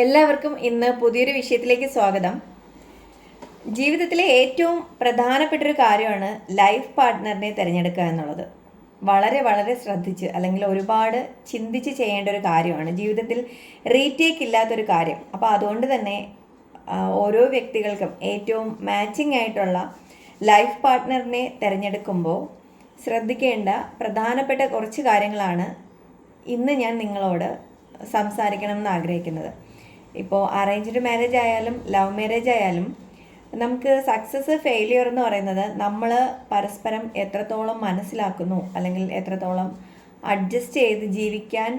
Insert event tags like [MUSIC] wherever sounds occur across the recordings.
എല്ലാവർക്കും ഇന്ന് പുതിയൊരു വിഷയത്തിലേക്ക് സ്വാഗതം. ജീവിതത്തിലെ ഏറ്റവും പ്രധാനപ്പെട്ട ഒരു കാര്യമാണ് ലൈഫ് പാർട്ട്ണറിനെ തിരഞ്ഞെടുക്കുക എന്നുള്ളത്. വളരെ വളരെ ശ്രദ്ധിച്ച് അല്ലെങ്കിൽ ഒരുപാട് ചിന്തിച്ച് ചെയ്യേണ്ട ഒരു കാര്യമാണ്. ജീവിതത്തിൽ റീടേക്ക് ഇല്ലാത്തൊരു കാര്യം. അപ്പോൾ അതുകൊണ്ട് തന്നെ ഓരോ വ്യക്തികൾക്കും ഏറ്റവും മാച്ചിങ് ആയിട്ടുള്ള ലൈഫ് പാർട്ട്ണറിനെ തിരഞ്ഞെടുക്കുമ്പോൾ ശ്രദ്ധിക്കേണ്ട പ്രധാനപ്പെട്ട കുറച്ച് കാര്യങ്ങളാണ് ഇന്ന് ഞാൻ നിങ്ങളോട് സംസാരിക്കണം എന്ന് ആഗ്രഹിക്കുന്നത്. ഇപ്പോൾ അറേഞ്ച്ഡ് മാരേജ് ആയാലും ലവ് മാരേജ് ആയാലും നമുക്ക് സക്സസ് ഫെയിലിയർ എന്ന് പറയുന്നത് നമ്മൾ പരസ്പരം എത്രത്തോളം മനസ്സിലാക്കുന്നു അല്ലെങ്കിൽ എത്രത്തോളം അഡ്ജസ്റ്റ് ചെയ്ത് ജീവിക്കാൻ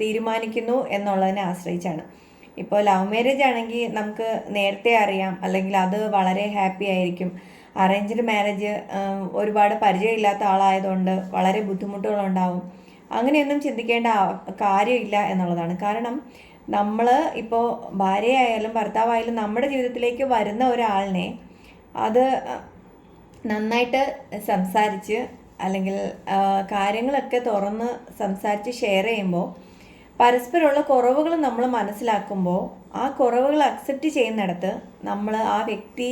തീരുമാനിക്കുന്നു എന്നുള്ളതിനെ ആശ്രയിച്ചാണ്. ഇപ്പോൾ ലവ് മാരേജ് ആണെങ്കിൽ നമുക്ക് നേരത്തെ അറിയാം അല്ലെങ്കിൽ അത് വളരെ ഹാപ്പി ആയിരിക്കും. അറേഞ്ച്ഡ് മാരേജ് ഒരുപാട് പരിചയമില്ലാത്ത ആളായതുകൊണ്ട് വളരെ ബുദ്ധിമുട്ടുകളുണ്ടാവും. അങ്ങനെയൊന്നും ചിന്തിക്കേണ്ട കാര്യമില്ല എന്നുള്ളതാണ്. കാരണം നമ്മൾ ഇപ്പോൾ ഭാര്യയായാലും ഭർത്താവായാലും നമ്മുടെ ജീവിതത്തിലേക്ക് വരുന്ന ഒരാളിനെ അത് നന്നായിട്ട് സംസാരിച്ച് അല്ലെങ്കിൽ കാര്യങ്ങളൊക്കെ തുറന്ന് സംസാരിച്ച് ഷെയർ ചെയ്യുമ്പോൾ പരസ്പരമുള്ള കുറവുകൾ നമ്മൾ മനസ്സിലാക്കുമ്പോൾ ആ കുറവുകൾ അക്സെപ്റ്റ് ചെയ്യുന്നിടത്ത് നമ്മൾ ആ വ്യക്തി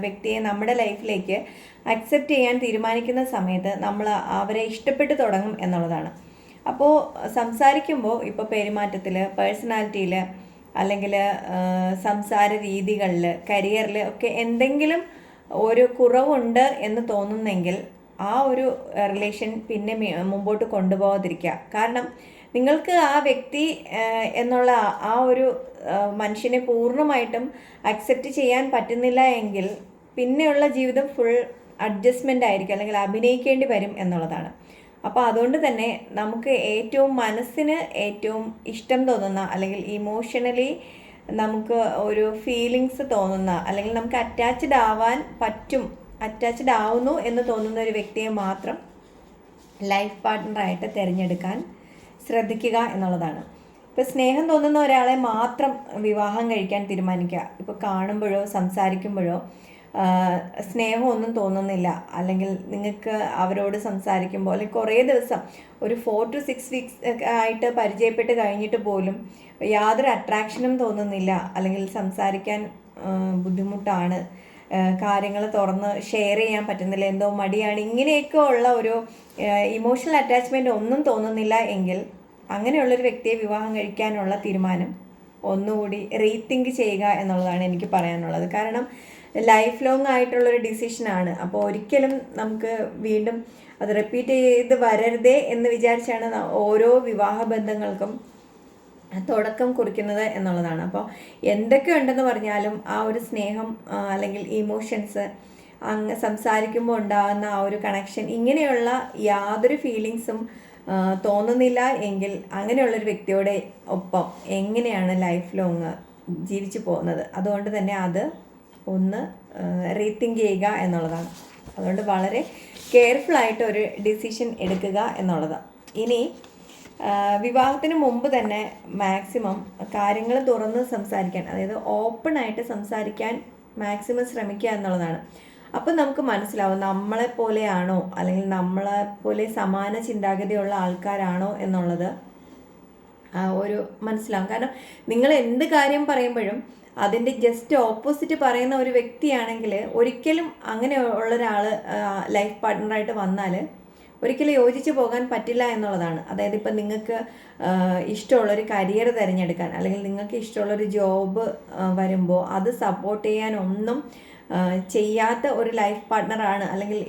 വ്യക്തിയെ നമ്മുടെ ലൈഫിലേക്ക് അക്സെപ്റ്റ് ചെയ്യാൻ തീരുമാനിക്കുന്ന സമയത്ത് നമ്മൾ അവരെ ഇഷ്ടപ്പെട്ട് തുടങ്ങും എന്നുള്ളതാണ്. അപ്പോൾ സംസാരിക്കുമ്പോൾ ഇപ്പോൾ പെരുമാറ്റത്തിൽ പേഴ്സണാലിറ്റിയിൽ അല്ലെങ്കിൽ സംസാര രീതികളിൽ കരിയറിൽ ഒക്കെ എന്തെങ്കിലും ഒരു കുറവുണ്ട് എന്ന് തോന്നുന്നെങ്കിൽ ആ ഒരു റിലേഷൻ പിന്നെ മുമ്പോട്ട് കൊണ്ടുപോകാതിരിക്കുക കാരണം നിങ്ങൾക്ക് ആ വ്യക്തി എന്നുള്ള ആ ഒരു മനുഷ്യനെ പൂർണമായിട്ടും അക്സെപ്റ്റ് ചെയ്യാൻ പറ്റുന്നില്ല എങ്കിൽ പിന്നെയുള്ള ജീവിതം ഫുൾ അഡ്ജസ്റ്റ്മെന്റ് ആയിരിക്കും അല്ലെങ്കിൽ അഭിനയിക്കേണ്ടി വരും എന്നുള്ളതാണ്. അപ്പോൾ അതുകൊണ്ട് തന്നെ നമുക്ക് ഏറ്റവും മനസ്സിന് ഏറ്റവും ഇഷ്ടം തോന്നുന്ന അല്ലെങ്കിൽ ഇമോഷണലി നമുക്ക് ഒരു ഫീലിങ്സ് തോന്നുന്ന അല്ലെങ്കിൽ നമുക്ക് അറ്റാച്ച്ഡ് ആവാൻ പറ്റും അറ്റാച്ച്ഡ് ആവുന്നു എന്ന് തോന്നുന്ന ഒരു വ്യക്തിയെ മാത്രം ലൈഫ് പാർട്ട്ണറായിട്ട് തിരഞ്ഞെടുക്കാൻ ശ്രദ്ധിക്കുക എന്നുള്ളതാണ്. ഇപ്പോൾ സ്നേഹം തോന്നുന്ന ഒരാളെ മാത്രം വിവാഹം കഴിക്കാൻ തീരുമാനിക്കുക. ഇപ്പോൾ കാണുമ്പോഴോ സംസാരിക്കുമ്പോഴോ സ്നേഹമൊന്നും തോന്നുന്നില്ല. അല്ലെങ്കിൽ നിങ്ങൾക്ക് അവരോട് സംസാരിക്കുമ്പോൾ അല്ലെങ്കിൽ കുറേ ദിവസം ഒരു ഫോർ ടു സിക്സ് വീക്സ് ആയിട്ട് പരിചയപ്പെട്ട് കഴിഞ്ഞിട്ട് പോലും യാതൊരു അട്രാക്ഷനും തോന്നുന്നില്ല. അല്ലെങ്കിൽ സംസാരിക്കാൻ ബുദ്ധിമുട്ടാണ്. കാര്യങ്ങൾ തുറന്ന് ഷെയർ ചെയ്യാൻ പറ്റുന്നില്ല. എന്തോ മടിയാണ്. ഇങ്ങനെയൊക്കെ ഉള്ള ഒരു ഇമോഷണൽ അറ്റാച്ച്മെന്റ് ഒന്നും തോന്നുന്നില്ല എങ്കിൽ അങ്ങനെയുള്ളൊരു വ്യക്തിയെ വിവാഹം കഴിക്കാനുള്ള തീരുമാനം ഒന്നുകൂടി റീത്തിങ്ക് ചെയ്യുക എന്നുള്ളതാണ് എനിക്ക് പറയാനുള്ളത്. കാരണം ലൈഫ് ലോങ് ആയിട്ടുള്ളൊരു ഡിസിഷനാണ് അപ്പോൾ ഒരിക്കലും നമുക്ക് വീണ്ടും അത് റിപ്പീറ്റ് ചെയ്ത് വരരുതേ എന്ന് വിചാരിച്ചാണ് ഓരോ വിവാഹ ബന്ധങ്ങൾക്കും തുടക്കം കുറിക്കുന്നത് എന്നുള്ളതാണ്. അപ്പോൾ എന്തൊക്കെ ഉണ്ടെന്ന് പറഞ്ഞാലും ആ ഒരു സ്നേഹം അല്ലെങ്കിൽ ഇമോഷൻസ് അങ്ങ് സംസാരിക്കുമ്പോൾ ഉണ്ടാകുന്ന ആ ഒരു കണക്ഷൻ ഇങ്ങനെയുള്ള യാതൊരു ഫീലിങ്സും തോന്നുന്നില്ല എങ്കിൽ അങ്ങനെയുള്ളൊരു വ്യക്തിയുടെ ഒപ്പം എങ്ങനെയാണ് ലൈഫ് ലോങ് ജീവിച്ചു പോകുന്നത്? അതുകൊണ്ട് തന്നെ അത് ഒന്ന് റീതിങ്ക് ചെയ്യുക എന്നുള്ളതാണ്. അതുകൊണ്ട് വളരെ കെയർഫുൾ ആയിട്ട് ഒരു ഡിസിഷൻ എടുക്കുക എന്നുള്ളതാണ്. ഇനി വിവാഹത്തിന് മുമ്പ് തന്നെ മാക്സിമം കാര്യങ്ങൾ തുറന്ന് സംസാരിക്കാൻ അതായത് ഓപ്പൺ ആയിട്ട് സംസാരിക്കാൻ മാക്സിമം ശ്രമിക്കുക എന്നുള്ളതാണ്. അപ്പം നമുക്ക് മനസ്സിലാവും നമ്മളെ പോലെയാണോ അല്ലെങ്കിൽ നമ്മളെ പോലെ സമാന ചിന്താഗതിയുള്ള ആൾക്കാരാണോ എന്നുള്ളത് ഒരു മനസ്സിലാവും. കാരണം നിങ്ങൾ എന്ത് കാര്യം പറയുമ്പോഴും അതിന്റെ ജസ്റ്റ് ഓപ്പോസിറ്റ് പറയുന്ന ഒരു വ്യക്തിയാണെങ്കിൽ ഒരിക്കലും അങ്ങനെ ഉള്ള ഒരാൾ ലൈഫ് പാർട്ട്ണറായിട്ട് വന്നാൽ ഒരിക്കലും യോജിച്ച് പോകാൻ പറ്റില്ല എന്നുള്ളതാണ്. അതായത് ഇപ്പം നിങ്ങൾക്ക് ഇഷ്ടമുള്ളൊരു കരിയർ തിരഞ്ഞെടുക്കാൻ അല്ലെങ്കിൽ നിങ്ങൾക്ക് ഇഷ്ടമുള്ളൊരു ജോബ് വരുമ്പോൾ അത് സപ്പോർട്ട് ചെയ്യാനൊന്നും ഒന്നും ചെയ്യാത്ത ഒരു ലൈഫ് പാർട്ട്ണറാണ് അല്ലെങ്കിൽ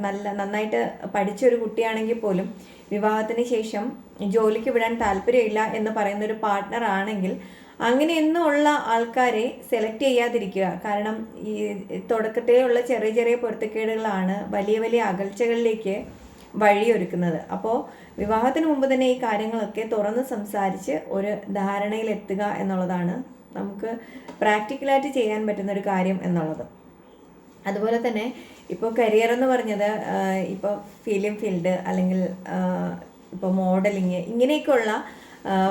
നല്ല നന്നായിട്ട് പഠിച്ച ഒരു കുട്ടിയാണെങ്കിൽ പോലും വിവാഹത്തിന് ശേഷം ജോലിക്ക് വിടാൻ താല്പര്യമില്ല എന്ന് പറയുന്ന ഒരു പാർട്ട്ണർ ആണെങ്കിൽ അങ്ങനെയൊന്നും ഉള്ള ആൾക്കാരെ സെലക്ട് ചെയ്യാതിരിക്കുക. കാരണം ഈ തുടക്കത്തിലുള്ള ചെറിയ ചെറിയ പൊരുത്തക്കേടുകളാണ് വലിയ വലിയ അകൽച്ചകളിലേക്ക് വഴിയൊരുക്കുന്നത്. അപ്പോൾ വിവാഹത്തിന് മുമ്പ് തന്നെ ഈ കാര്യങ്ങളൊക്കെ തുറന്ന് സംസാരിച്ച് ഒരു ധാരണയിലെത്തുക എന്നുള്ളതാണ് നമുക്ക് പ്രാക്ടിക്കലായിട്ട് ചെയ്യാൻ പറ്റുന്ന ഒരു കാര്യം എന്നുള്ളത്. അതുപോലെ തന്നെ ഇപ്പോൾ കരിയർ എന്ന് പറഞ്ഞത് ഇപ്പോൾ ഫിലിം ഫീൽഡ് അല്ലെങ്കിൽ ഇപ്പോൾ മോഡലിങ് ഇങ്ങനെയൊക്കെയുള്ള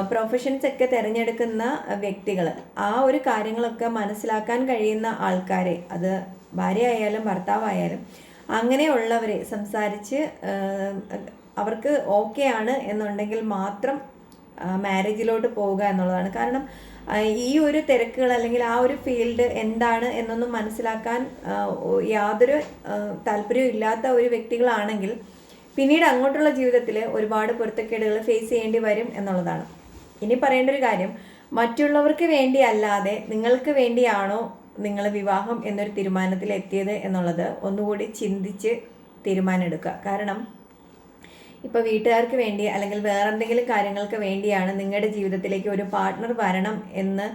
പ്രൊഫഷൻസ് ഒക്കെ തിരഞ്ഞെടുക്കുന്ന വ്യക്തികൾ ആ ഒരു കാര്യങ്ങളൊക്കെ മനസ്സിലാക്കാൻ കഴിയുന്ന ആൾക്കാരെ അത് ഭാര്യ ആയാലും ഭർത്താവായാലും അങ്ങനെയുള്ളവരെ സംസാരിച്ച് അവർക്ക് ഓക്കെ ആണ് എന്നുണ്ടെങ്കിൽ മാത്രം മാരേജിലോട്ട് പോവുക എന്നുള്ളതാണ്. കാരണം ഈ ഒരു തിരക്കുകൾ അല്ലെങ്കിൽ ആ ഒരു ഫീൽഡ് എന്താണ് എന്നൊന്നും മനസ്സിലാക്കാൻ യാതൊരു താല്പര്യവും ഇല്ലാത്ത ഒരു വ്യക്തികളാണെങ്കിൽ പിന്നീട് അങ്ങോട്ടുള്ള ജീവിതത്തിൽ ഒരുപാട് പൊരുത്തക്കേടുകൾ ഫേസ് ചെയ്യേണ്ടി വരും എന്നുള്ളതാണ്. ഇനി പറയേണ്ട ഒരു കാര്യം മറ്റുള്ളവർക്ക് വേണ്ടി അല്ലാതെ നിങ്ങൾക്ക് വേണ്ടിയാണോ നിങ്ങൾ വിവാഹം എന്നൊരു തീരുമാനത്തിൽ എത്തിയത് എന്നുള്ളത് ഒന്നുകൂടി ചിന്തിച്ച് തീരുമാനമെടുക്കുക. കാരണം ഇപ്പോൾ വീട്ടുകാർക്ക് വേണ്ടി അല്ലെങ്കിൽ വേറെ എന്തെങ്കിലും കാര്യങ്ങൾക്ക് വേണ്ടിയാണ് നിങ്ങളുടെ ജീവിതത്തിലേക്ക് ഒരു പാർട്ണർ വരണം എന്ന്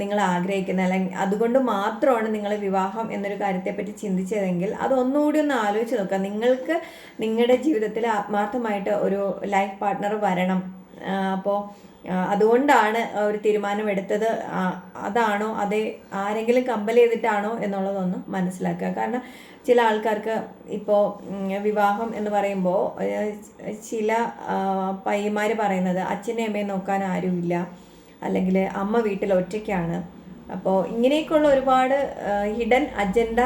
നിങ്ങൾ ആഗ്രഹിക്കുന്നത്. അല്ലെങ്കിൽ അതുകൊണ്ട് മാത്രമാണ് നിങ്ങൾ വിവാഹം എന്നൊരു കാര്യത്തെപ്പറ്റി ചിന്തിച്ചതെങ്കിൽ അത് ഒന്നുകൂടി ഒന്ന് ആലോചിച്ച് നോക്കുക. നിങ്ങൾക്ക് നിങ്ങളുടെ ജീവിതത്തിൽ ആത്മാർത്ഥമായിട്ട് ഒരു ലൈഫ് പാർട്ട്ണർ വരണം. അപ്പോൾ അതുകൊണ്ടാണ് ഒരു തീരുമാനം എടുത്തത് അതാണോ അതേ ആരെങ്കിലും കമ്പൽ ചെയ്തിട്ടാണോ എന്നുള്ളതൊന്നും മനസ്സിലാക്കുക. കാരണം ചില ആൾക്കാർക്ക് ഇപ്പോൾ വിവാഹം എന്ന് പറയുമ്പോൾ ചില പയ്യന്മാർ പറയുന്നത് അച്ഛനെ അമ്മയും നോക്കാൻ ആരുമില്ല. അല്ലെങ്കിൽ അമ്മ വീട്ടിൽ ഒറ്റയ്ക്കാണ്. അപ്പോൾ ഇങ്ങനെയൊക്കെയുള്ള ഒരുപാട് ഹിഡൻ അജണ്ട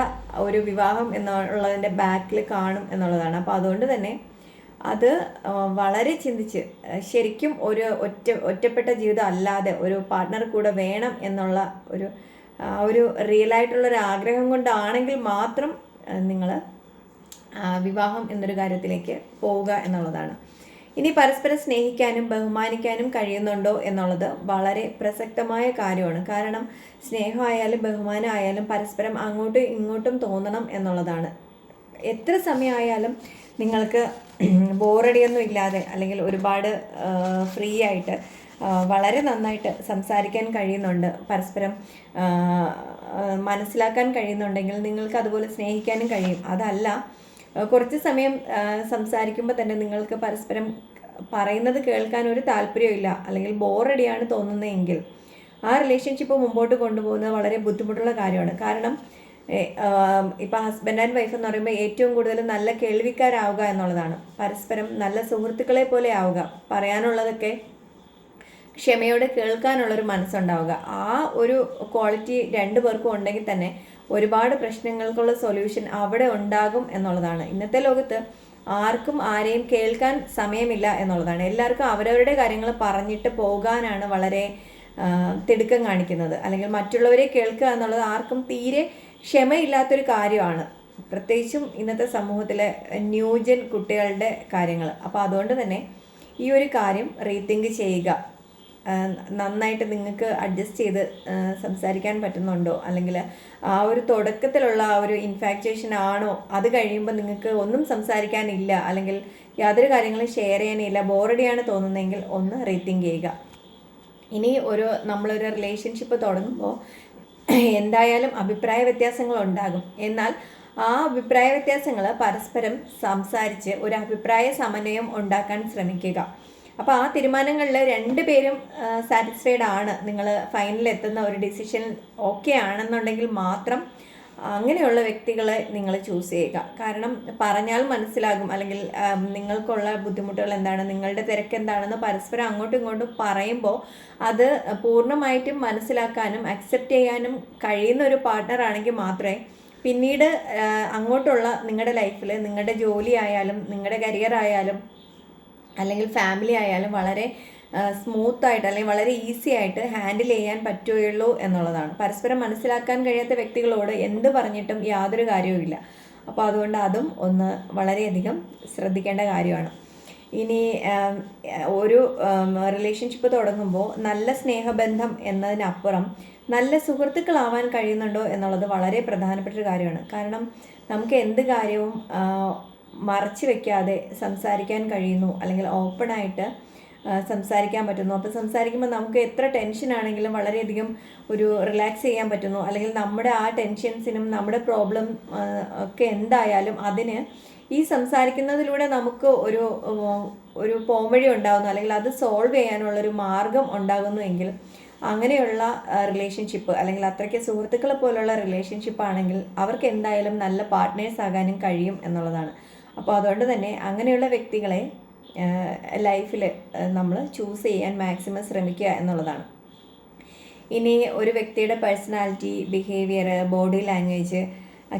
ഒരു വിവാഹം എന്നുള്ളതിന്റെ ബാക്കിൽ കാണും എന്നുള്ളതാണ്. അപ്പോൾ അതുകൊണ്ട് തന്നെ അത് വളരെ ചിന്തിച്ച് ശരിക്കും ഒരു ഒറ്റ ഒറ്റപ്പെട്ട ജീവിതം അല്ലാതെ ഒരു പാർട്ട്ണർ കൂടെ വേണം എന്നുള്ള ഒരു ആ ഒരു റിയലായിട്ടുള്ളൊരു ആഗ്രഹം കൊണ്ടാണെങ്കിൽ മാത്രം നിങ്ങൾ വിവാഹം എന്നൊരു കാര്യത്തിലേക്ക് പോവുക എന്നുള്ളതാണ്. ഇനി പരസ്പരം സ്നേഹിക്കാനും ബഹുമാനിക്കാനും കഴിയുന്നുണ്ടോ എന്നുള്ളത് വളരെ പ്രസക്തമായ കാര്യമാണ്. കാരണം സ്നേഹമായാലും ബഹുമാനമായാലും പരസ്പരം അങ്ങോട്ടും ഇങ്ങോട്ടും തോന്നണം എന്നുള്ളതാണ്. എത്ര സമയമായാലും നിങ്ങൾക്ക് [CLEARS THROAT] ബോറടിയൊന്നും ഇല്ലാതെ അല്ലെങ്കിൽ ഒരുപാട് ഫ്രീ ആയിട്ട് വളരെ നന്നായിട്ട് സംസാരിക്കാൻ കഴിയുന്നുണ്ട്. പരസ്പരം മനസ്സിലാക്കാൻ കഴിയുന്നുണ്ടെങ്കിൽ നിങ്ങൾക്ക് അതുപോലെ സ്നേഹിക്കാനും കഴിയും. അതല്ല കുറച്ച് സമയം സംസാരിക്കുമ്പോൾ തന്നെ നിങ്ങൾക്ക് പരസ്പരം പറയുന്നത് കേൾക്കാൻ ഒരു താല്പര്യമില്ല അല്ലെങ്കിൽ ബോറടിയാണ് തോന്നുന്നതെങ്കിൽ ആ റിലേഷൻഷിപ്പ് മുമ്പോട്ട് കൊണ്ടുപോകുന്നത് വളരെ ബുദ്ധിമുട്ടുള്ള കാര്യമാണ്. കാരണം ഇപ്പം ഹസ്ബൻഡ് ആൻഡ് വൈഫ് എന്ന് പറയുമ്പോൾ ഏറ്റവും കൂടുതൽ നല്ല കേൾവിക്കാരാവുക എന്നുള്ളതാണ്. പരസ്പരം നല്ല സുഹൃത്തുക്കളെ പോലെ ആവുക പറയാനുള്ളതൊക്കെ ക്ഷമയോടെ കേൾക്കാനുള്ളൊരു മനസ്സുണ്ടാവുക. ആ ഒരു ക്വാളിറ്റി രണ്ടു പേർക്കും ഉണ്ടെങ്കിൽ തന്നെ ഒരുപാട് പ്രശ്നങ്ങൾക്കുള്ള സൊല്യൂഷൻ അവിടെ ഉണ്ടാകും എന്നുള്ളതാണ്. ഇന്നത്തെ ലോകത്ത് ആർക്കും ആരെയും കേൾക്കാൻ സമയമില്ല എന്നുള്ളതാണ്. എല്ലാവർക്കും അവരവരുടെ കാര്യങ്ങൾ പറഞ്ഞിട്ട് പോകാനാണ് വളരെ തിടുക്കം കാണിക്കുന്നത്. അല്ലെങ്കിൽ മറ്റുള്ളവരെ കേൾക്കുക എന്നുള്ളത് ആർക്കും തീരെ ക്ഷമയില്ലാത്തൊരു കാര്യമാണ്. പ്രത്യേകിച്ചും ഇന്നത്തെ സമൂഹത്തിലെ ന്യൂജൻ കുട്ടികളുടെ കാര്യങ്ങൾ. അപ്പോൾ അതുകൊണ്ട് തന്നെ ഈ ഒരു കാര്യം റീതിങ്ക് ചെയ്യുക. നന്നായിട്ട് നിങ്ങൾക്ക് അഡ്ജസ്റ്റ് ചെയ്ത് സംസാരിക്കാൻ പറ്റുന്നുണ്ടോ? അല്ലെങ്കിൽ ആ ഒരു തുടക്കത്തിലുള്ള ആ ഒരു ഇൻഫാക്ച്വേഷൻ ആണോ? അത് കഴിയുമ്പോൾ നിങ്ങൾക്ക് ഒന്നും സംസാരിക്കാനില്ല. അല്ലെങ്കിൽ യാതൊരു കാര്യങ്ങളും ഷെയർ ചെയ്യാനില്ല. ബോറടിയാണ് തോന്നുന്നതെങ്കിൽ ഒന്ന് റീതിങ്ക് ചെയ്യുക. ഇനി ഒരു നമ്മളൊരു റിലേഷൻഷിപ്പ് തുടങ്ങുമ്പോൾ എന്തായാലും അഭിപ്രായ വ്യത്യാസങ്ങൾ ഉണ്ടാകും. എന്നാൽ ആ അഭിപ്രായ വ്യത്യാസങ്ങൾ പരസ്പരം സംസാരിച്ച് ഒരു അഭിപ്രായ സമന്വയം ഉണ്ടാക്കാൻ ശ്രമിക്കുക. അപ്പോൾ ആ തീരുമാനങ്ങളിൽ രണ്ടുപേരും സാറ്റിസ്ഫൈഡ് ആണ്. നിങ്ങൾ ഫൈനലിൽ എത്തുന്ന ഒരു ഡിസിഷൻ ഓക്കെ ആണെന്നുണ്ടെങ്കിൽ മാത്രം അങ്ങനെയുള്ള വ്യക്തികളെ നിങ്ങൾ ചൂസ് ചെയ്യുക. കാരണം പറഞ്ഞാൽ മനസ്സിലാകും. അല്ലെങ്കിൽ നിങ്ങൾക്കുള്ള ബുദ്ധിമുട്ടുകൾ എന്താണ്? നിങ്ങളുടെ തിരക്ക് എന്താണെന്ന് പരസ്പരം അങ്ങോട്ടും ഇങ്ങോട്ടും പറയുമ്പോൾ അത് പൂർണമായിട്ടും മനസ്സിലാക്കാനും അക്സെപ്റ്റ് ചെയ്യാനും കഴിയുന്ന ഒരു പാർട്ട്ണർ ആണെങ്കിൽ മാത്രമേ പിന്നീട് അങ്ങോട്ടുള്ള നിങ്ങളുടെ ലൈഫിൽ നിങ്ങളുടെ ജോലി ആയാലും നിങ്ങളുടെ കരിയർ ആയാലും അല്ലെങ്കിൽ ഫാമിലി ആയാലും വളരെ സ്മൂത്ത് ആയിട്ട് അല്ലെങ്കിൽ വളരെ ഈസി ആയിട്ട് ഹാൻഡിൽ ചെയ്യാൻ പറ്റുകയുള്ളൂ എന്നുള്ളതാണ്. പരസ്പരം മനസ്സിലാക്കാൻ കഴിയാത്ത വ്യക്തികളോട് എന്ത് പറഞ്ഞിട്ടും യാതൊരു കാര്യവുമില്ല അപ്പോൾ അതുകൊണ്ട് അതും ഒന്ന് വളരെയധികം ശ്രദ്ധിക്കേണ്ട കാര്യമാണ്. ഇനി ഒരു റിലേഷൻഷിപ്പ് തുടങ്ങുമ്പോൾ നല്ല സ്നേഹബന്ധം എന്നതിനപ്പുറം നല്ല സുഹൃത്തുക്കളാവാൻ കഴിയുന്നുണ്ടോ എന്നുള്ളത് വളരെ പ്രധാനപ്പെട്ട ഒരു കാര്യമാണ്. കാരണം നമുക്ക് എന്ത് കാര്യവും മറച്ചു വെക്കാതെ സംസാരിക്കാൻ കഴിയുന്നു അല്ലെങ്കിൽ ഓപ്പണായിട്ട് സംസാരിക്കാൻ പറ്റുന്നു. അപ്പോൾ സംസാരിക്കുമ്പോൾ നമുക്ക് എത്ര ടെൻഷൻ ആണെങ്കിലും വളരെയധികം ഒരു റിലാക്സ് ചെയ്യാൻ പറ്റുന്നു. അല്ലെങ്കിൽ നമ്മുടെ ആ ടെൻഷൻസിനും നമ്മുടെ പ്രോബ്ലം ഒക്കെ എന്തായാലും അതിന് ഈ സംസാരിക്കുന്നതിലൂടെ നമുക്ക് ഒരു ഒരു പോംവഴി ഉണ്ടാകുന്നു അല്ലെങ്കിൽ അത് സോൾവ് ചെയ്യാനുള്ളൊരു മാർഗം ഉണ്ടാകുന്നു എങ്കിൽ അങ്ങനെയുള്ള റിലേഷൻഷിപ്പ് അല്ലെങ്കിൽ അത്രയ്ക്ക് സുഹൃത്തുക്കളെ പോലുള്ള റിലേഷൻഷിപ്പ് ആണെങ്കിൽ അവർക്ക് എന്തായാലും നല്ല പാർട്ട്നേഴ്സ് ആകാനും കഴിയും എന്നുള്ളതാണ്. അപ്പോൾ അതുകൊണ്ട് തന്നെ അങ്ങനെയുള്ള വ്യക്തികളെ ലൈഫിൽ നമ്മൾ ചൂസ് ചെയ്യാൻ മാക്സിമം ശ്രമിക്കുക എന്നുള്ളതാണ്. ഇനി ഒരു വ്യക്തിയുടെ personality behaviour body language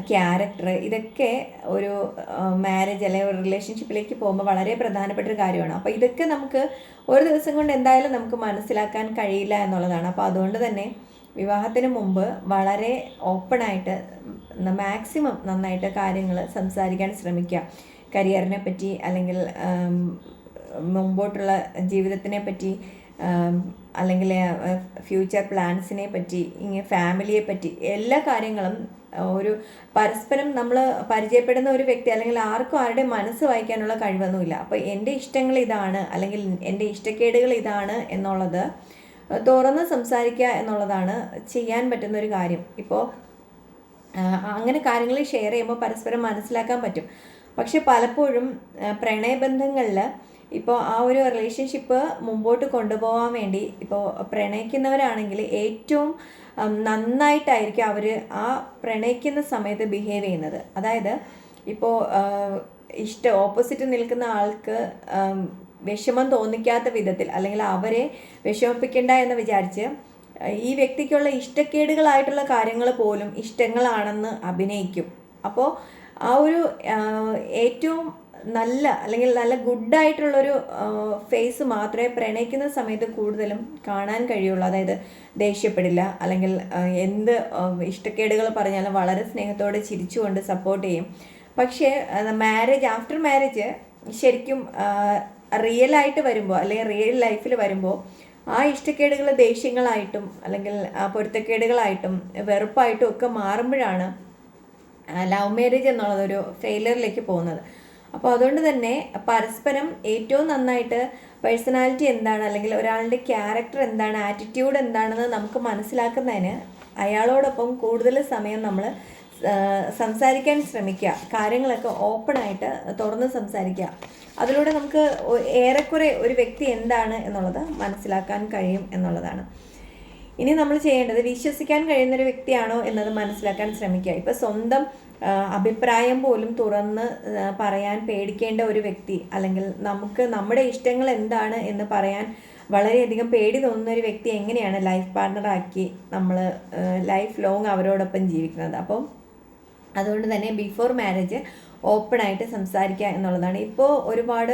character ഇതൊക്കെ ഒരു മാരേജ് അല്ലെങ്കിൽ ഒരു റിലേഷൻഷിപ്പിലേക്ക് പോകുമ്പോൾ വളരെ പ്രധാനപ്പെട്ട ഒരു കാര്യമാണ്. അപ്പോൾ ഇതൊക്കെ നമുക്ക് ഒരു ദിവസം കൊണ്ട് എന്തായാലും നമുക്ക് മനസ്സിലാക്കാൻ കഴിയില്ല എന്നുള്ളതാണ്. അപ്പോൾ അതുകൊണ്ട് തന്നെ വിവാഹത്തിന് മുമ്പ് വളരെ ഓപ്പണായിട്ട് മാക്സിമം നന്നായിട്ട് കാര്യങ്ങൾ സംസാരിക്കാൻ ശ്രമിക്കുക. കരിയറിനെ പറ്റി അല്ലെങ്കിൽ മുമ്പോട്ടുള്ള ജീവിതത്തിനെ പറ്റി അല്ലെങ്കിൽ ഫ്യൂച്ചർ പ്ലാൻസിനെ പറ്റി ഇങ്ങനെ ഫാമിലിയെ പറ്റി എല്ലാ കാര്യങ്ങളും ഒരു പരസ്പരം നമ്മൾ പരിചയപ്പെടുന്ന ഒരു വ്യക്തി അല്ലെങ്കിൽ ആർക്കും ആരുടെ മനസ്സ് വായിക്കാനുള്ള കഴിവൊന്നുമില്ല. അപ്പോൾ എന്റെ ഇഷ്ടങ്ങൾ ഇതാണ് അല്ലെങ്കിൽ എന്റെ ഇഷ്ടക്കേടുകൾ ഇതാണ് എന്നുള്ളത് തുറന്ന് സംസാരിക്കുക എന്നുള്ളതാണ് ചെയ്യാൻ പറ്റുന്ന ഒരു കാര്യം. ഇപ്പോൾ അങ്ങനെ കാര്യങ്ങൾ ഷെയർ ചെയ്യുമ്പോൾ പരസ്പരം മനസ്സിലാക്കാൻ പറ്റും. പക്ഷെ പലപ്പോഴും പ്രണയബന്ധങ്ങളിൽ ഇപ്പോൾ ആ ഒരു റിലേഷൻഷിപ്പ് മുമ്പോട്ട് കൊണ്ടുപോകാൻ വേണ്ടി ഇപ്പോൾ പ്രണയിക്കുന്നവരാണെങ്കിൽ ഏറ്റവും നന്നായിട്ടായിരിക്കും അവർ ആ പ്രണയിക്കുന്ന സമയത്ത് ബിഹേവ് ചെയ്യുന്നത്. അതായത് ഇപ്പോൾ ഇഷ്ട ഓപ്പോസിറ്റ് നിൽക്കുന്ന ആൾക്ക് വിഷമം തോന്നിക്കാത്ത വിധത്തിൽ അല്ലെങ്കിൽ അവരെ വിഷമിപ്പിക്കേണ്ട എന്ന് വിചാരിച്ച് ഈ വ്യക്തിക്കുള്ള ഇഷ്ടക്കേടുകളായിട്ടുള്ള കാര്യങ്ങൾ പോലും ഇഷ്ടങ്ങളാണെന്ന് അഭിനയിക്കും. അപ്പോൾ ആ ഒരു ഏറ്റവും നല്ല അല്ലെങ്കിൽ നല്ല ഗുഡായിട്ടുള്ളൊരു ഫേസ് മാത്രമേ പ്രണയിക്കുന്ന സമയത്ത് കൂടുതലും കാണാൻ കഴിയുള്ളൂ. അതായത് ദേഷ്യപ്പെടില്ല അല്ലെങ്കിൽ എന്ത് ഇഷ്ടക്കേടുകൾ പറഞ്ഞാലും വളരെ സ്നേഹത്തോടെ ചിരിച്ചുകൊണ്ട് സപ്പോർട്ട് ചെയ്യും. പക്ഷേ മാരേജ് ആഫ്റ്റർ മാരേജ് ശരിക്കും റിയൽ ആയിട്ട് വരുമ്പോൾ അല്ലെങ്കിൽ റിയൽ ലൈഫിൽ വരുമ്പോൾ ആ ഇഷ്ടക്കേടുകൾ ദേഷ്യങ്ങളായിട്ടും അല്ലെങ്കിൽ ആ പൊരുത്തക്കേടുകളായിട്ടും വെറുപ്പായിട്ടും ഒക്കെ മാറുമ്പോഴാണ് ലവ് മാരേജ് എന്നുള്ളതൊരു ഫെയിലിയറിലേക്ക് പോകുന്നത്. അപ്പോൾ അതുകൊണ്ട് തന്നെ പരസ്പരം ഏറ്റവും നന്നായിട്ട് പേഴ്സണാലിറ്റി എന്താണ് അല്ലെങ്കിൽ ഒരാളുടെ ക്യാരക്ടർ എന്താണ് ആറ്റിറ്റ്യൂഡ് എന്താണെന്ന് നമുക്ക് മനസ്സിലാക്കുന്നതിന് അയാളോടൊപ്പം കൂടുതൽ സമയം നമ്മൾ സംസാരിക്കാൻ ശ്രമിക്കുക. കാര്യങ്ങളൊക്കെ ഓപ്പണായിട്ട് തുറന്ന് സംസാരിക്കുക. അതിലൂടെ നമുക്ക് ഏറെക്കുറെ ഒരു വ്യക്തി എന്താണ് എന്നുള്ളത് മനസ്സിലാക്കാൻ കഴിയും എന്നുള്ളതാണ്. ഇനി നമ്മൾ ചെയ്യേണ്ടത് വിശ്വസിക്കാൻ കഴിയുന്ന ഒരു വ്യക്തിയാണോ എന്നത് മനസ്സിലാക്കാൻ ശ്രമിക്കുക. ഇപ്പം സ്വന്തം അഭിപ്രായം പോലും തുറന്ന് പറയാൻ പേടിക്കേണ്ട ഒരു വ്യക്തി അല്ലെങ്കിൽ നമുക്ക് നമ്മുടെ ഇഷ്ടങ്ങൾ എന്താണ് എന്ന് പറയാൻ വളരെയധികം പേടി തോന്നുന്ന ഒരു വ്യക്തി എങ്ങനെയാണ് ലൈഫ് പാർട്ണറാക്കി നമ്മൾ ലൈഫ് ലോങ് അവരോടൊപ്പം ജീവിക്കുന്നത്. അപ്പം അതുകൊണ്ട് തന്നെ ബിഫോർ മാരേജ് ഓപ്പണായിട്ട് സംസാരിക്കുക എന്നുള്ളതാണ്. ഇപ്പോൾ ഒരുപാട്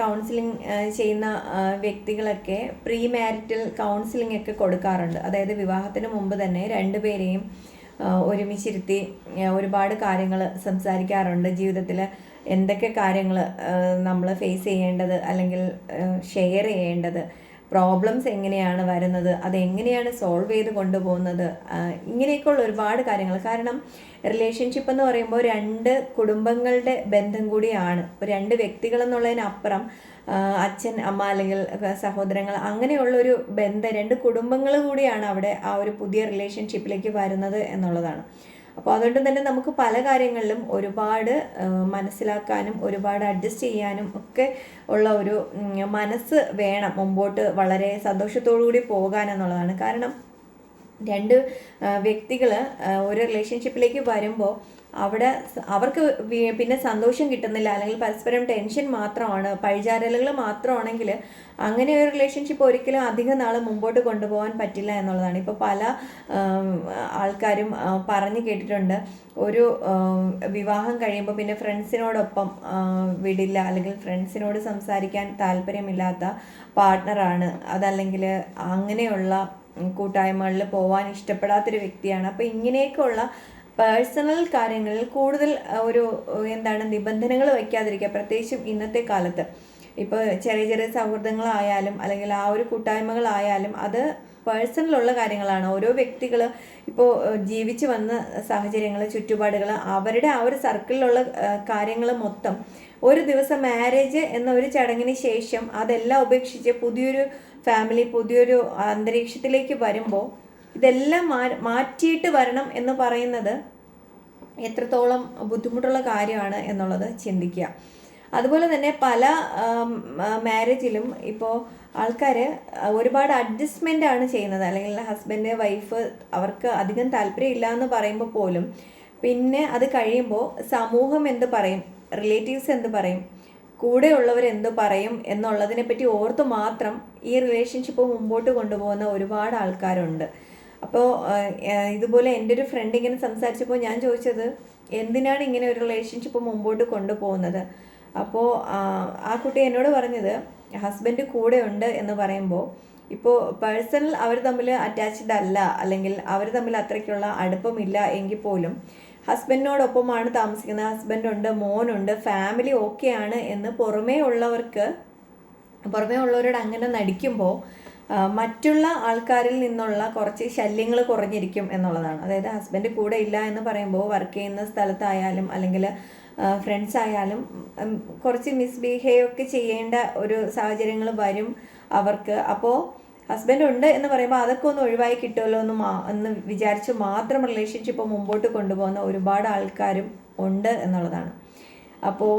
കൗൺസിലിംഗ് ചെയ്യുന്ന വ്യക്തികളൊക്കെ പ്രീ മാരിറ്റൽ കൗൺസിലിംഗ് ഒക്കെ കൊടുക്കാറുണ്ട്. അതായത് വിവാഹത്തിന് മുമ്പ് തന്നെ രണ്ടുപേരെയും ഒരുമിച്ചിരുത്തി ഒരുപാട് കാര്യങ്ങൾ സംസാരിക്കാറുണ്ട്. ജീവിതത്തിൽ എന്തൊക്കെ കാര്യങ്ങൾ നമ്മൾ ഫേസ് ചെയ്യേണ്ടത് അല്ലെങ്കിൽ ഷെയർ ചെയ്യേണ്ടത് പ്രോബ്ലംസ് എങ്ങനെയാണ് വരുന്നത് അതെങ്ങനെയാണ് സോൾവ് ചെയ്ത് കൊണ്ടുപോകുന്നത് ഇങ്ങനെയൊക്കെയുള്ള ഒരുപാട് കാര്യങ്ങൾ. കാരണം റിലേഷൻഷിപ്പ് എന്ന് പറയുമ്പോൾ രണ്ട് കുടുംബങ്ങളുടെ ബന്ധം കൂടിയാണ്. രണ്ട് വ്യക്തികൾ എന്നുള്ളതിനപ്പുറം അച്ഛൻ അമ്മ അല്ലെങ്കിൽ സഹോദരങ്ങൾ അങ്ങനെയുള്ളൊരു ബന്ധം രണ്ട് കുടുംബങ്ങൾ കൂടിയാണ് അവിടെ ആ ഒരു പുതിയ റിലേഷൻഷിപ്പിലേക്ക് വരുന്നത് എന്നുള്ളതാണ്. അപ്പോൾ അതുകൊണ്ട് തന്നെ നമുക്ക് പല കാര്യങ്ങളിലും ഒരുപാട് മനസ്സിലാക്കാനും ഒരുപാട് അഡ്ജസ്റ്റ് ചെയ്യാനും ഒക്കെ ഉള്ള ഒരു മനസ്സ് വേണം മുമ്പോട്ട് വളരെ സന്തോഷത്തോടു കൂടി പോകാൻ എന്നുള്ളതാണ്. കാരണം രണ്ട് വ്യക്തികൾ ഒരു റിലേഷൻഷിപ്പിലേക്ക് വരുമ്പോൾ അവിടെ അവർക്ക് പിന്നെ സന്തോഷം കിട്ടുന്നില്ല. അല്ലെങ്കിൽ പരസ്പരം ടെൻഷൻ മാത്രമാണ്. പഴിചാരലുകൾ മാത്രമാണെങ്കിൽ അങ്ങനെ ഒരു റിലേഷൻഷിപ്പ് ഒരിക്കലും അധികം നാൾ മുമ്പോട്ട് കൊണ്ടുപോകാൻ പറ്റില്ല എന്നുള്ളതാണ്. ഇപ്പോൾ പല ആൾക്കാരും പറഞ്ഞു കേട്ടിട്ടുണ്ട്. ഒരു വിവാഹം കഴിയുമ്പോൾ പിന്നെ ഫ്രണ്ട്സിനോടൊപ്പം വിടില്ല. അല്ലെങ്കിൽ ഫ്രണ്ട്സിനോട് സംസാരിക്കാൻ താല്പര്യമില്ലാത്ത പാർട്ട്ണറാണ് അതല്ലെങ്കിൽ അങ്ങനെയുള്ള കൂട്ടായ്മകളിൽ പോകാൻ ഇഷ്ടപ്പെടാത്തൊരു വ്യക്തിയാണ്. അപ്പോൾ ഇങ്ങനെയൊക്കെയുള്ള പേഴ്സണൽ കാര്യങ്ങളിൽ കൂടുതൽ ഒരു എന്താണ് നിബന്ധനകൾ വയ്ക്കാതിരിക്കുക. പ്രത്യേകിച്ചും ഇന്നത്തെ കാലത്ത്. ഇപ്പോൾ ചെറിയ ചെറിയ സൗഹൃദങ്ങളായാലും അല്ലെങ്കിൽ ആ ഒരു കൂട്ടായ്മകളായാലും അത് പേഴ്സണലുള്ള കാര്യങ്ങളാണ്. ഓരോ വ്യക്തികൾ ഇപ്പോൾ ജീവിച്ചു വന്ന സാഹചര്യങ്ങൾ ചുറ്റുപാടുകൾ അവരുടെ ആ ഒരു സർക്കിളിലുള്ള കാര്യങ്ങൾ മൊത്തം ഒരു ദിവസം മാരേജ് എന്ന ഒരു ചടങ്ങിന് ശേഷം അതെല്ലാം ഉപേക്ഷിച്ച് പുതിയൊരു ഫാമിലി പുതിയൊരു അന്തരീക്ഷത്തിലേക്ക് വരുമ്പോൾ ഇതെല്ലാം മാറ്റിയിട്ട് വരണം എന്ന് പറയുന്നത് എത്രത്തോളം ബുദ്ധിമുട്ടുള്ള കാര്യമാണ് എന്നുള്ളത് ചിന്തിക്കുക. അതുപോലെ തന്നെ പല മാരേജിലും ഇപ്പോൾ ആൾക്കാർ ഒരുപാട് അഡ്ജസ്റ്റ്മെന്റ് ആണ് ചെയ്യുന്നത്. അല്ലെങ്കിൽ ഹസ്ബൻഡ് വൈഫ് അവർക്ക് അധികം താല്പര്യമില്ല എന്ന് പറയുമ്പോൾ പോലും പിന്നെ അത് കഴിയുമ്പോൾ സമൂഹം എന്ത് പറയും? റിലേറ്റീവ്സ് എന്ത് പറയും? കൂടെയുള്ളവർ എന്ത് പറയും? എന്നുള്ളതിനെ പറ്റി ഓർത്ത് മാത്രം ഈ റിലേഷൻഷിപ്പ് മുമ്പോട്ട് കൊണ്ടുപോകുന്ന ഒരുപാട് ആൾക്കാരുണ്ട്. അപ്പോൾ ഇതുപോലെ എന്റെ ഒരു ഫ്രണ്ട് ഇങ്ങനെ സംസാരിച്ചപ്പോൾ ഞാൻ ചോദിച്ചത് എന്തിനാണ് ഇങ്ങനെ ഒരു റിലേഷൻഷിപ്പ് മുമ്പോട്ട് കൊണ്ടുപോകുന്നത്? അപ്പോൾ ആ കുട്ടി എന്നോട് പറഞ്ഞത് ഹസ്ബൻഡ് കൂടെ ഉണ്ട് എന്ന് പറയുമ്പോൾ ഇപ്പോൾ പേഴ്സണൽ അവർ തമ്മിൽ അറ്റാച്ച്ഡ് അല്ല അല്ലെങ്കിൽ അവർ തമ്മിൽ അത്രയ്ക്കുള്ള അടുപ്പമില്ല എങ്കിൽ പോലും ഹസ്ബൻഡിനോടൊപ്പമാണ് താമസിക്കുന്നത്. ഹസ്ബൻഡുണ്ട് മോനുണ്ട് ഫാമിലി ഓക്കെയാണ് എന്ന് പുറമേ ഉള്ളവർക്ക് പുറമേ ഉള്ളവരോട് അങ്ങനെ നടിക്കുമ്പോൾ മറ്റുള്ള ആൾക്കാരിൽ നിന്നുള്ള കുറച്ച് ശല്യങ്ങൾ കുറഞ്ഞിരിക്കും എന്നുള്ളതാണ്. അതായത് ഹസ്ബൻഡ് കൂടെ ഇല്ല എന്ന് പറയുമ്പോൾ വർക്ക് ചെയ്യുന്ന സ്ഥലത്തായാലും അല്ലെങ്കിൽ ഫ്രണ്ട്സ് ആയാലും കുറച്ച് മിസ്ബിഹേവ് ഒക്കെ ചെയ്യേണ്ട ഒരു സാഹചര്യങ്ങൾ വരും അവർക്ക്. അപ്പോൾ ഹസ്ബൻഡ് ഉണ്ട് എന്ന് പറയുമ്പോൾ അതൊക്കെ ഒന്ന് ഒഴിവായി കിട്ടുമല്ലോ എന്ന് മാ എന്ന് വിചാരിച്ച് മാത്രം റിലേഷൻഷിപ്പ് മുമ്പോട്ട് കൊണ്ടുപോകുന്ന ഒരുപാട് ആൾക്കാരും ഉണ്ട് എന്നുള്ളതാണ്. അപ്പോൾ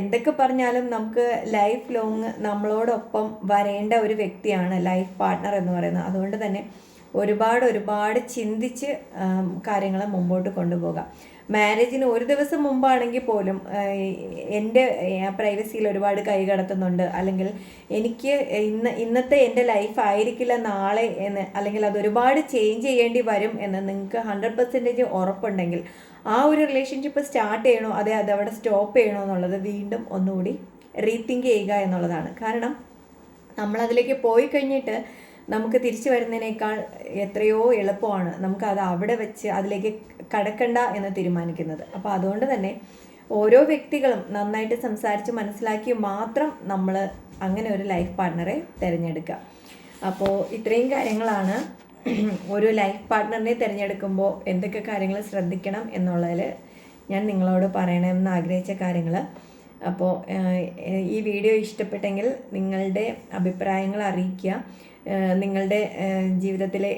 എന്തൊക്കെ പറഞ്ഞാലും നമുക്ക് ലൈഫ് ലോങ് നമ്മളോടൊപ്പം വരേണ്ട ഒരു വ്യക്തിയാണ് ലൈഫ് പാർട്ട്ണർ എന്ന് പറയുന്നത്. അതുകൊണ്ട് തന്നെ ഒരുപാട് ഒരുപാട് ചിന്തിച്ച് കാര്യങ്ങൾ മുമ്പോട്ട് കൊണ്ടുപോകാം. മാരേജിന് ഒരു ദിവസം മുമ്പാണെങ്കിൽ പോലും എന്റെ പ്രൈവസിയിൽ ഒരുപാട് കൈ കടത്തുന്നുണ്ട്. അല്ലെങ്കിൽ എനിക്ക് ഇന്ന് ഇന്നത്തെ എന്റെ ലൈഫ് ആയിരിക്കില്ല നാളെ എന്ന് അല്ലെങ്കിൽ അത് ഒരുപാട് ചേഞ്ച് ചെയ്യേണ്ടി വരും എന്ന് നിങ്ങൾക്ക് ഹൺഡ്രഡ് പെർസെന്റേജ് ഉറപ്പുണ്ടെങ്കിൽ ആ ഒരു റിലേഷൻഷിപ്പ് സ്റ്റാർട്ട് ചെയ്യണോ അതെ അതവിടെ സ്റ്റോപ്പ് ചെയ്യണോ എന്നുള്ളത് വീണ്ടും ഒന്നുകൂടി റീതിങ്ക് ചെയ്യുക എന്നുള്ളതാണ്. കാരണം നമ്മളതിലേക്ക് പോയി കഴിഞ്ഞിട്ട് നമുക്ക് തിരിച്ചു വരുന്നതിനേക്കാൾ എത്രയോ എളുപ്പമാണ് നമുക്ക് അത് അവിടെ വെച്ച് അതിലേക്ക് കടക്കണ്ട എന്ന് തീരുമാനിക്കുന്നത്. അപ്പോൾ അതുകൊണ്ട് തന്നെ ഓരോ വ്യക്തികളും നന്നായിട്ട് സംസാരിച്ച് മനസ്സിലാക്കി മാത്രം നമ്മൾ അങ്ങനെ ഒരു ലൈഫ് പാർട്ണറെ തിരഞ്ഞെടുക്കുക. അപ്പോൾ ഇത്രയും കാര്യങ്ങളാണ് ഒരു ലൈഫ് പാർട്ട്ണറിനെ തിരഞ്ഞെടുക്കുമ്പോൾ എന്തൊക്കെ കാര്യങ്ങൾ ശ്രദ്ധിക്കണം എന്നുള്ളതിൽ ഞാൻ നിങ്ങളോട് പറയണമെന്ന് ആഗ്രഹിച്ച കാര്യങ്ങൾ അപ്പോൾ ഈ വീഡിയോ ഇഷ്ടപ്പെട്ടെങ്കിൽ നിങ്ങളുടെ അഭിപ്രായങ്ങൾ അറിയിക്കുക. നിങ്ങളുടെ ജീവിതത്തിലെ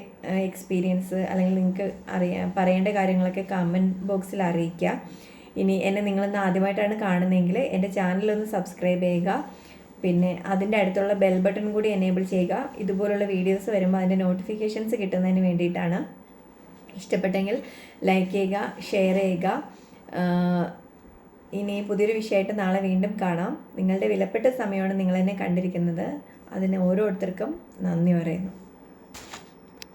എക്സ്പീരിയൻസ് അല്ലെങ്കിൽ നിങ്ങൾക്ക് അറിയാൻ പറയേണ്ട കാര്യങ്ങളൊക്കെ കമന്റ് ബോക്സിൽ അറിയിക്കുക. ഇനി എന്നെ നിങ്ങളിന്ന് ആദ്യമായിട്ടാണ് കാണുന്നതെങ്കിൽ എന്റെ ചാനലൊന്ന് സബ്സ്ക്രൈബ് ചെയ്യുക. പിന്നെ അതിന്റെ അടുത്തുള്ള ബെൽ ബട്ടൺ കൂടി എനേബിൾ ചെയ്യുക. ഇതുപോലുള്ള വീഡിയോസ് വരുമ്പോൾ അതിന്റെ നോട്ടിഫിക്കേഷൻസ് കിട്ടുന്നതിന് വേണ്ടിയിട്ടാണ്. ഇഷ്ടപ്പെട്ടെങ്കിൽ ലൈക്ക് ചെയ്യുക ഷെയർ ചെയ്യുക. ഇനി പുതിയൊരു വിഷയമായിട്ട് നാളെ വീണ്ടും കാണാം. നിങ്ങളുടെ വിലപ്പെട്ട സമയമാണ് നിങ്ങൾ എന്നെ കണ്ടിരിക്കുന്നത്. അതിന് ഓരോരുത്തർക്കും നന്ദി പറയുന്നു.